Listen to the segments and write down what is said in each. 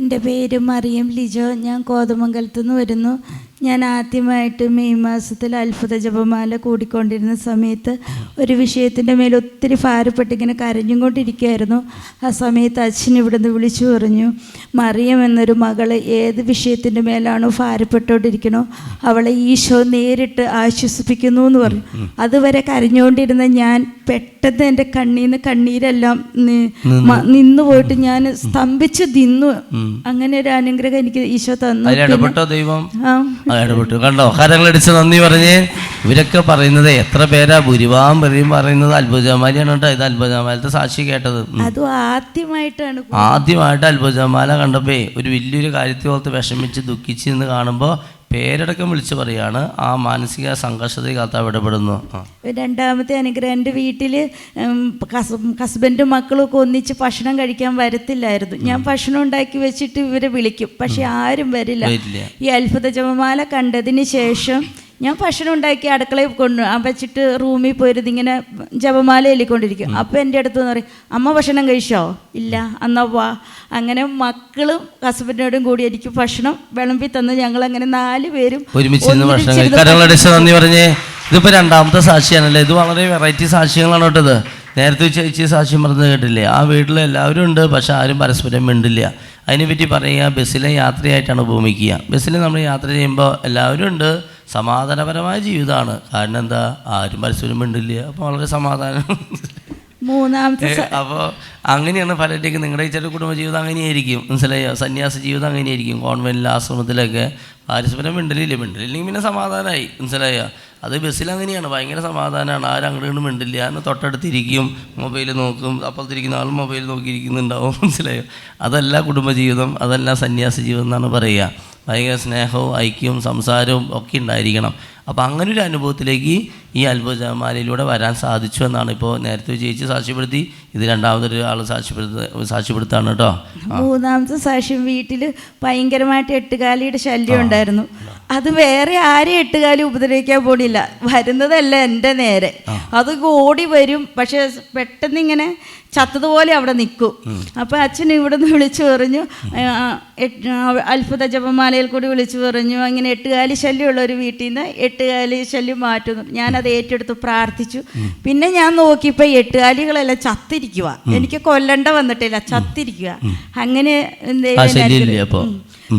എന്റെ പേര് മറിയം ലിജോ. ഞാൻ കോതമംഗലത്ത് നിന്ന് വരുന്നു. ഞാൻ ആദ്യമായിട്ട് മെയ് മാസത്തിൽ അത്ഭുത ജപമാല കൂടിക്കൊണ്ടിരുന്ന സമയത്ത് ഒരു വിഷയത്തിന്റെ മേൽ ഒത്തിരി ഭാരപ്പെട്ടിങ്ങനെ കരഞ്ഞും കൊണ്ടിരിക്കുകയായിരുന്നു ആ സമയത്ത് അച്ഛൻ ഇവിടുന്ന് വിളിച്ചു പറഞ്ഞു മറിയം എന്നൊരു മകൾ ഏത് വിഷയത്തിന്റെ മേലാണോ ഭാരപ്പെട്ടുകൊണ്ടിരിക്കണോ അവളെ ഈശോ നേരിട്ട് ആശ്വസിപ്പിക്കുന്നു എന്ന് പറഞ്ഞു. അതുവരെ കരഞ്ഞുകൊണ്ടിരുന്ന ഞാൻ പെട്ടെന്ന് എന്റെ കണ്ണീന്ന് കണ്ണീരെല്ലാം നി- നിന്നു. പോയിട്ട് ഞാൻ സ്തംഭിച്ച് നിന്നു. അങ്ങനെ ഒരു അനുഗ്രഹം എനിക്ക് ഈശോ തന്നു. ദൈവം? ഇടപെട്ടു കണ്ടോ? കരങ്ങളടിച്ച് നന്ദി പറഞ്ഞേ ഇവരൊക്കെ പറയുന്നത് എത്ര പേരാ? ഭൂരിഭാഗം പേരെയും പറയുന്നത് അത്ഭുതമാലിയാണ് കേട്ടോ. ഇത് അത്ഭുതമാലത്തെ സാക്ഷി കേട്ടത്. അതും ആദ്യമായിട്ടാണ് ആദ്യമായിട്ട് അത്ഭുതമാല കണ്ടപ്പോ ഒരു വലിയൊരു കാര്യത്തെ ഓർത്ത് വിഷമിച്ച് ദുഃഖിച്ച് എന്ന് കാണുമ്പോൾ പേരടക്കം വിളിച്ചു പറയാണ് ആ മാനസിക സംഘർഷത്തിൽ കർത്താവ് ഇടപെടുന്നു. രണ്ടാമത്തെ അനുഗ്രഹം എന്റെ വീട്ടിൽ ഹസ്ബൻഡും മക്കളും ഒക്കെ ഒന്നിച്ച് ഭക്ഷണം കഴിക്കാൻ വരത്തില്ലായിരുന്നു. ഞാൻ ഭക്ഷണം ഉണ്ടാക്കി വെച്ചിട്ട് ഇവരെ വിളിക്കും. പക്ഷെ ആരും വരില്ല. വരില്ല. ഈ അത്ഭുത ജപമാല കണ്ടതിന് ശേഷം ഞാൻ ഭക്ഷണം ഉണ്ടാക്കി അടുക്കളയിൽ കൊണ്ട് വെച്ചിട്ട് റൂമിൽ പോയിരുന്ന് ഇങ്ങനെ ജപമാല എല്ലിക്കൊണ്ടിരിക്കും അപ്പം എന്റെ അടുത്ത് നിന്ന് പറയും അമ്മ ഭക്ഷണം കഴിച്ചോ? ഇല്ല എന്നാ വാ. അങ്ങനെ മക്കളും ഹസ്ബൻഡിനോടും കൂടി എനിക്ക് ഭക്ഷണം വിളമ്പി തന്ന് ഞങ്ങൾ അങ്ങനെ നാല് പേരും നന്ദി പറഞ്ഞേ ഇതിപ്പോൾ രണ്ടാമത്തെ സാക്ഷിയാണല്ലേ? ഇത് വളരെ വെറൈറ്റി സാക്ഷ്യങ്ങളാണ് കേട്ടത് നേരത്തെ ചേച്ചി സാക്ഷ്യം പറഞ്ഞത് കേട്ടില്ലേ? ആ വീട്ടിൽ എല്ലാവരും ഉണ്ട് പക്ഷെ ആരും പരസ്പരം മിണ്ടില്ല. അതിനെപ്പറ്റി പറയുക ബസ്സിലെ യാത്രയായിട്ടാണ് ഭൂമിക്കുക. ബസ്സിൽ നമ്മൾ യാത്ര ചെയ്യുമ്പോൾ എല്ലാവരും ഉണ്ട് സമാധാനപരമായ ജീവിതമാണ്. കാരണം എന്താ? ആരും പരസ്പരം മിണ്ടില്ല. അപ്പോൾ വളരെ സമാധാനം. മൂന്നാമത്തെ അപ്പോൾ അങ്ങനെയാണ് പലരുടെയും നിങ്ങളുടെ ചില കുടുംബ ജീവിതം അങ്ങനെയായിരിക്കും. മനസ്സിലായോ? സന്യാസ ജീവിതം അങ്ങനെയായിരിക്കും. കോൺവെന്റിൽ ആശ്രമത്തിലൊക്കെ പാരസ്പരം മിണ്ടലില്ല. മിണ്ടലില്ലെങ്കിൽ പിന്നെ സമാധാനമായി മനസ്സിലായോ? അത് ബസ്സിൽ അങ്ങനെയാണ്. ഭയങ്കര സമാധാനമാണ് ആരും അങ്ങോട്ട് ഇങ്ങോട്ട് മിണ്ടില്ല. എന്ന് തൊട്ടടുത്തിരിക്കും. മൊബൈൽ നോക്കും. അപ്പുറത്തിരിക്കുന്ന ആൾ മൊബൈൽ നോക്കിയിരിക്കുന്നുണ്ടാവും. മനസ്സിലായോ? അതല്ല കുടുംബജീവിതം അതല്ല സന്യാസ ജീവിതം എന്നാണ് പറയുക. ഭയങ്കര സ്നേഹവും ഐക്യവും സംസാരവും ഒക്കെ ഉണ്ടായിരിക്കണം. അപ്പോൾ അങ്ങനെ ഒരു അനുഭവത്തിലേക്ക് ഈ അത്ഭുതമാലയിലൂടെ വരാൻ സാധിച്ചു എന്നാണ് ഇപ്പോൾ നേരത്തെ ചേച്ചി സാക്ഷ്യപ്പെടുത്തി. ഇത് രണ്ടാമതൊരു ആൾ സാക്ഷ്യപ്പെടുത്ത സാക്ഷ്യപ്പെടുത്താണ് കേട്ടോ. മൂന്നാമത്തെ സാക്ഷ്യം വീട്ടിൽ ഭയങ്കരമായിട്ട് എട്ടുകാലിയുടെ ശല്യം ഉണ്ടായിരുന്നു. അത് വേറെ ആരെയും എട്ടുകാലി ഉപദ്രവിക്കാൻ പോണില്ല. വരുന്നതല്ല എന്റെ നേരെ. അത് ഓടി വരും. പക്ഷെ പെട്ടെന്ന് ഇങ്ങനെ ചത്തതുപോലെ അവിടെ നിൽക്കും. അപ്പോൾ അച്ഛൻ ഇവിടെ നിന്ന് വിളിച്ചു പറഞ്ഞു അത്ഭുത ജപമാലയിൽ കൂടി വിളിച്ചു പറഞ്ഞു അങ്ങനെ എട്ടുകാലി ശല്യമുള്ള ഒരു വീട്ടിൽ നിന്ന് എട്ടുകാലി ശല്യം മാറ്റുന്നു. ഞാനത് ഏറ്റെടുത്ത് പ്രാർത്ഥിച്ചു. പിന്നെ ഞാൻ നോക്കിയപ്പോൾ എട്ടുകാലികളെല്ലാം ചത്തിരിക്കുക എനിക്ക് കൊല്ലണ്ട വന്നിട്ടില്ല ചത്തിരിക്കുക അങ്ങനെ എന്തെങ്കിലും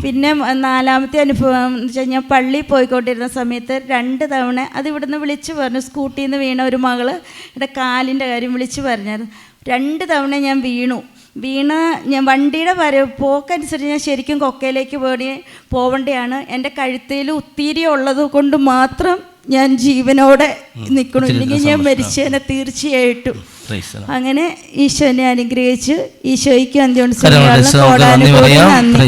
പിന്നെ നാലാമത്തെ അനുഭവം എന്ന് വെച്ച് കഴിഞ്ഞാൽ പള്ളി പോയിക്കൊണ്ടിരുന്ന സമയത്ത് രണ്ട് തവണ അത് ഇവിടുന്ന് വിളിച്ചു പറഞ്ഞു. സ്കൂട്ടിയിൽ നിന്ന് വീണ ഒരു മകൾ എന്റെ കാലിന്റെ കാര്യം വിളിച്ചു പറഞ്ഞായിരുന്നു. രണ്ട് തവണ ഞാൻ വീണു. വീണ ഞാൻ വണ്ടിയുടെ വര പോക്കനുസരിച്ച് ഞാൻ ശരിക്കും കൊക്കയിലേക്ക് പോയി പോവേണ്ടതാണ് എന്റെ കഴുത്തിൽ ഉത്തിരി ഉള്ളത് കൊണ്ട് മാത്രം ഞാൻ ജീവനോടെ നിൽക്കണം. ഇല്ലെങ്കിൽ ഞാൻ മരിച്ചേനെ തീർച്ചയായിട്ടും. അങ്ങനെ ഈശോനെ അനുഗ്രഹിച്ച് ഈശോയ്ക്ക് അഞ്ചോണ്ട് നന്ദി.